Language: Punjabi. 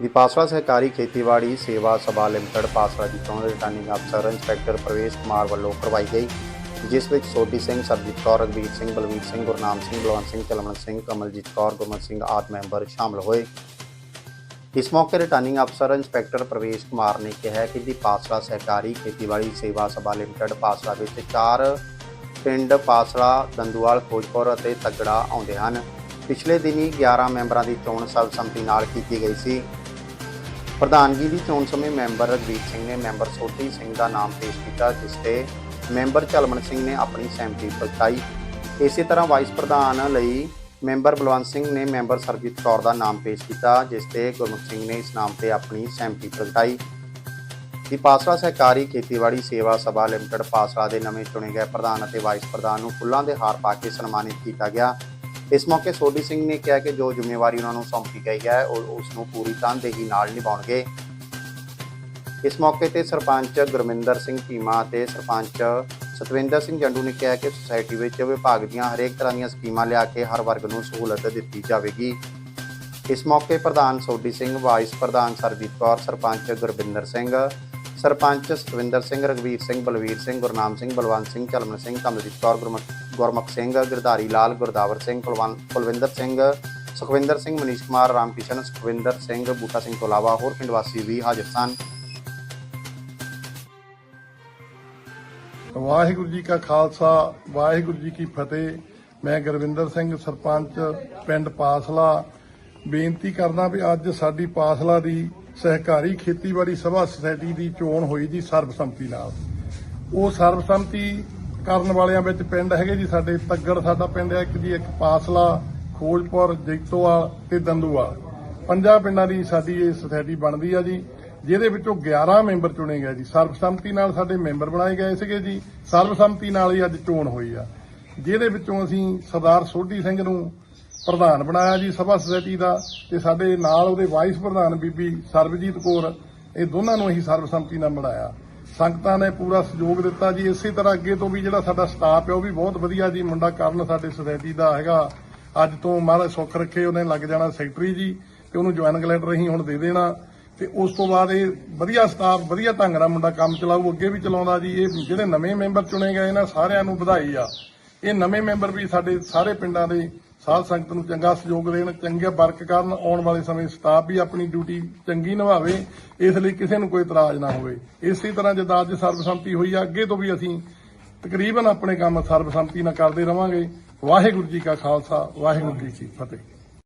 ਦੀ ਪਾਸਰਾ ਸਹਿਕਾਰੀ ਖੇਤੀਬਾੜੀ ਸੇਵਾ ਸਭਾ ਲਿਮਟਿਡ ਪਾਸਰਾ ਦੀ ਚੋਣ ਰਿਟਰਨਿੰਗ ਅਫਸਰ ਇੰਸਪੈਕਟਰ ਪ੍ਰਵੇਸ਼ ਕੁਮਾਰ ਵੱਲੋਂ ਕਰਵਾਈ ਗਈ, ਜਿਸ ਵਿੱਚ ਸੋਢੀ ਸਿੰਘ, ਸਰਜੀਤ ਕੌਰ, ਰਘਵੀਰ ਸਿੰਘ, ਬਲਵੀਰ ਸਿੰਘ, ਗੁਰਨਾਮ ਸਿੰਘ, ਬਲਵੰਤ ਸਿੰਘ ਚਲਮਨ ਸਿੰਘ, ਕਮਲਜੀਤ ਕੌਰ, ਗੁਰਮਤ ਸਿੰਘ ਆਦਿ ਮੈਂਬਰ ਸ਼ਾਮਲ ਹੋਏ। ਇਸ ਮੌਕੇ ਰਿਟਰਨਿੰਗ ਅਫਸਰ ਇੰਸਪੈਕਟਰ ਪ੍ਰਵੇਸ਼ ਕੁਮਾਰ ਨੇ ਕਿਹਾ ਕਿ ਦੀ ਪਾਸਰਾ ਸਹਿਕਾਰੀ ਖੇਤੀਬਾੜੀ ਸੇਵਾ ਸਭਾ ਲਿਮਟਿਡ ਪਾਸਰਾ ਵਿੱਚ ਚਾਰ ਪਿੰਡ ਪਾਸਰਾ, ਦੰਦੂਵਾਲ, ਖੋਜਪੁਰ ਅਤੇ ਤਗੜਾ ਆਉਂਦੇ ਹਨ। ਪਿਛਲੇ ਦਿਨੀ 11 ਮੈਂਬਰਾਂ ਦੀ ਚੋਣ ਸਰਬਸੰਮਤੀ ਨਾਲ ਕੀਤੀ ਗਈ ਸੀ। ਪ੍ਰਧਾਨਗੀ ਦੀ ਚੋਣ ਸਮੇਂ ਮੈਂਬਰ ਰਘਵੀਰ ਸਿੰਘ ਨੇ ਮੈਂਬਰ ਸੋਢੀ ਸਿੰਘ ਦਾ ਨਾਮ ਪੇਸ਼ ਕੀਤਾ, ਜਿਸ ਤੇ ਮੈਂਬਰ ਚਲਮਨ ਸਿੰਘ ਨੇ ਆਪਣੀ ਸਹਿਮਤੀ ਪ੍ਰਗਟਾਈ। ਇਸੇ ਤਰ੍ਹਾਂ ਵਾਈਸ ਪ੍ਰਧਾਨ ਲਈ ਮੈਂਬਰ ਬਲਵੰਤ ਸਿੰਘ ਨੇ ਮੈਂਬਰ ਸਰਜੀਤ ਕੌਰ ਦਾ ਨਾਮ ਪੇਸ਼ ਕੀਤਾ, ਜਿਸ ਤੇ ਗੁਰਮੁਖ ਸਿੰਘ ਨੇ ਇਸ ਨਾਮ ਤੇ ਆਪਣੀ ਸਹਿਮਤੀ ਪ੍ਰਗਟਾਈ। ਦੀ ਪਾਸਰਾ ਸਹਿਕਾਰੀ ਖੇਤੀਬਾੜੀ ਸੇਵਾ ਸਭਾ ਲਿਮਟਿਡ ਪਾਸਰਾ ਦੇ ਨਵੇਂ ਚੁਣੇ ਗਏ ਪ੍ਰਧਾਨ ਅਤੇ ਵਾਈਸ ਪ੍ਰਧਾਨ ਨੂੰ ਫੁੱਲਾਂ ਦੇ ਹਾਰ ਪਾ ਕੇ ਸਨਮਾਨਿਤ ਕੀਤਾ ਗਿਆ। ਇਸ ਮੌਕੇ ਸੋਢੀ ਸਿੰਘ ਨੇ ਕਿਹਾ ਕਿ ਜੋ ਜ਼ਿੰਮੇਵਾਰੀ ਉਹਨਾਂ ਨੂੰ ਸੌਂਪੀ ਗਈ ਹੈ, ਉਹ ਉਸ ਨੂੰ ਪੂਰੀ ਤਨਦੇਹੀ ਨਾਲ ਨਿਭਾਉਣਗੇ। ਇਸ ਮੌਕੇ ਤੇ ਸਰਪੰਚ ਗੁਰਮਿੰਦਰ ਸਿੰਘ ਧੀਮਾ ਅਤੇ ਸਰਪੰਚ ਸਤਵਿੰਦਰ ਸਿੰਘ ਜੰਡੂ ਨੇ ਕਿਹਾ ਕਿ ਸੁਸਾਇਟੀ ਵਿੱਚ ਵਿਭਾਗ ਦੀਆਂ ਹਰੇਕ ਤਰ੍ਹਾਂ ਦੀਆਂ ਸਕੀਮਾਂ ਲਿਆ ਕੇ ਹਰ ਵਰਗ ਨੂੰ ਸਹੂਲਤ ਦਿੱਤੀ ਜਾਵੇਗੀ। ਇਸ ਮੌਕੇ ਪ੍ਰਧਾਨ ਸੋਢੀ ਸਿੰਘ, ਵਾਈਸ ਪ੍ਰਧਾਨ ਸਰਜੀਤ ਕੌਰ, ਸਰਪੰਚ ਗੁਰਬਿੰਦਰ ਸਿੰਘ ਸਰਪੰਚ ਸਤਵਿੰਦਰ ਸਿੰਘ ਰਗਵੀਰ ਸਿੰਘ, ਬਲਵੀਰ ਸਿੰਘ, ਗੁਰਨਾਮ ਸਿੰਘ, ਬਲਵੰਤ ਸਿੰਘ, ਚਲਮਨ ਸਿੰਘ, ਕਮਲਜੀਤ ਕੌਰ, ਗੁਰਮੁਖ ਸਿੰਘ, ਗਿਰਧਾਰੀ ਲਾਲ, ਗੁਰਦਾਵਰ ਸਿੰਘ ਕੁਲਵਿੰਦਰ ਸਿੰਘ, ਸੁਖਵਿੰਦਰ ਸਿੰਘ, ਮਨੀਸ਼ ਕੁਮਾਰ, ਰਾਮਕਿਸ਼ਨ, ਸੁਖਵਿੰਦਰ ਸਿੰਘ, ਬੂਟਾ ਸਿੰਘ ਤੋਂ ਇਲਾਵਾ ਹੋਰ ਪਿੰਡ ਵਾਸੀ ਵੀ ਹਾਜ਼ਰ ਸਨ। ਵਾਹਿਗੁਰੂ ਜੀ ਕਾ ਖਾਲਸਾ, ਵਾਹਿਗੁਰੂ ਜੀ ਕੀ ਫਤਿਹ। ਮੈਂ ਗੁਰਵਿੰਦਰ ਸਿੰਘ, ਸਰਪੰਚ ਪਿੰਡ ਪਾਸਲਾ। ਬੇਨਤੀ ਕਰਦਾ ਵੀ ਅੱਜ ਸਾਡੀ ਪਾਸਲਾ ਦੀ ਸਹਿਕਾਰੀ ਖੇਤੀਬਾੜੀ ਸਭਾ ਸੁਸਾਇਟੀ ਦੀ ਚੋਣ ਹੋਈ ਜੀ ਸਰਬਸੰਮਤੀ ਨਾਲ। ਉਹ ਸਰਬਸੰਮਤੀ ਕਰਨ ਵਾਲਿਆਂ ਵਿੱਚ ਪਿੰਡ ਹੈਗੇ ਜੀ ਸਾਡੇ, ਤੱਗੜ ਸਾਡਾ ਪਿੰਡ ਹੈ, ਇੱਕ ਜੀ, ਇੱਕ ਪਾਸਲਾ, ਖੋਜਪੁਰ, ਜੈਤੋਵਾਲ ਤੇ ਦੰਦੂਵਾਲ। ਪੰਜਾਂ ਪਿੰਡਾਂ ਦੀ ਸਾਡੀ ਇਹ ਸੁਸਾਇਟੀ ਬਣਦੀ ਆ ਜੀ, ਜਿਹਦੇ ਵਿੱਚੋਂ 11 ਮੈਂਬਰ ਚੁਣੇ ਗਏ ਜੀ। ਸਰਬਸੰਮਤੀ ਨਾਲ ਸਾਡੇ ਮੈਂਬਰ ਬਣਾਏ ਗਏ ਸੀਗੇ ਜੀ। ਸਰਬਸੰਮਤੀ ਨਾਲ ਹੀ ਅੱਜ ਚੋਣ ਹੋਈ ਆ। ਜਿਹਦੇ ਵਿੱਚੋਂ ਅਸੀਂ ਸਰਦਾਰ ਸੋਢੀ ਸਿੰਘ ਨੂੰ ਪ੍ਰਧਾਨ ਬਣਾਇਆ ਜੀ ਸਭਾ ਸੁਸਾਇਟੀ ਦਾ ਤੇ ਸਾਡੇ ਨਾਲ ਉਹਦੇ ਵਾਈਸ ਪ੍ਰਧਾਨ ਬੀਬੀ ਸਰਬਜੀਤ ਕੌਰ, ਇਹ ਦੋਨਾਂ ਨੂੰ ਅਸੀਂ ਸਰਬਸੰਮਤੀ ਨਾਲ ਬਣਾਇਆ। ਸੰਗਤਾਂ ਨੇ ਪੂਰਾ ਸਹਿਯੋਗ ਦਿੱਤਾ ਜੀ। ਇਸੇ ਤਰ੍ਹਾਂ ਅੱਗੇ ਤੋਂ ਵੀ ਜਿਹੜਾ ਸਾਡਾ ਸਟਾਫ ਹੈ, ਉਹ ਵੀ ਬਹੁਤ ਵਧੀਆ ਜੀ ਮੁੰਡਾ ਕਰਨ ਸਾਡੇ ਸੁਸਾਇਟੀ ਦਾ ਹੈਗਾ। ਅੱਜ ਤੋਂ ਮਹਾਰਾਜ ਸੁੱਖ ਰੱਖੇ, ਉਹਨੇ ਲੱਗ ਜਾਣਾ ਸੈਕਟਰੀ ਜੀ ਤੇ ਉਹਨੂੰ ਜੁਆਇਨਿੰਗ ਲੈਟਰ ਅਸੀਂ ਹੁਣ ਦੇ ਦੇਣਾ। ਤੇ ਉਸ ਤੋਂ ਬਾਅਦ ਇਹ ਵਧੀਆ ਸਟਾਫ ਵਧੀਆ ਢੰਗ ਨਾਲ ਮੁੰਡਾ ਕੰਮ ਚਲਾਊ, ਅੱਗੇ ਵੀ ਚਲਾਉਂਦਾ ਜੀ। ਇਹ ਜਿਹੜੇ ਨਵੇਂ ਮੈਂਬਰ ਚੁਣੇ ਗਏ ਇਹਨਾਂ ਸਾਰਿਆਂ ਨੂੰ ਵਧਾਈ ਆ। ਇਹ ਨਵੇਂ ਮੈਂਬਰ ਵੀ ਸਾਡੇ ਸਾਰੇ ਪਿੰਡਾਂ ਦੇ ਸਾਧ ਸੰਗਤ ਨੂੰ ਚੰਗਾ ਸਹਿਯੋਗ ਦੇਣ, ਚੰਗੇ ਵਰਕ ਕਰਨ, ਆਉਣ ਵਾਲੇ ਸਮੇਂ ਸਟਾਫ ਵੀ ਆਪਣੀ ਡਿਊਟੀ ਚੰਗੀ ਨਿਭਾਵੇ, ਇਸ ਲਈ ਕਿਸੇ ਨੂੰ ਕੋਈ ਇਤਰਾਜ਼ ਨਾ ਹੋਵੇ। ਇਸੇ ਤਰ੍ਹਾਂ ਜਿੱਦਾਂ ਅੱਜ ਸਰਬਸੰਮਤੀ ਹੋਈ ਆ, ਅੱਗੇ ਤੋਂ ਵੀ ਅਸੀਂ ਤਕਰੀਬਨ ਆਪਣੇ ਕੰਮ ਸਰਬਸੰਮਤੀ ਨਾਲ ਕਰਦੇ ਰਵਾਂਗੇ। ਵਾਹਿਗੁਰੂ ਜੀ ਕਾ ਖਾਲਸਾ, ਵਾਹਿਗੁਰੂ ਜੀ ਕੀ ਫਤਿਹ।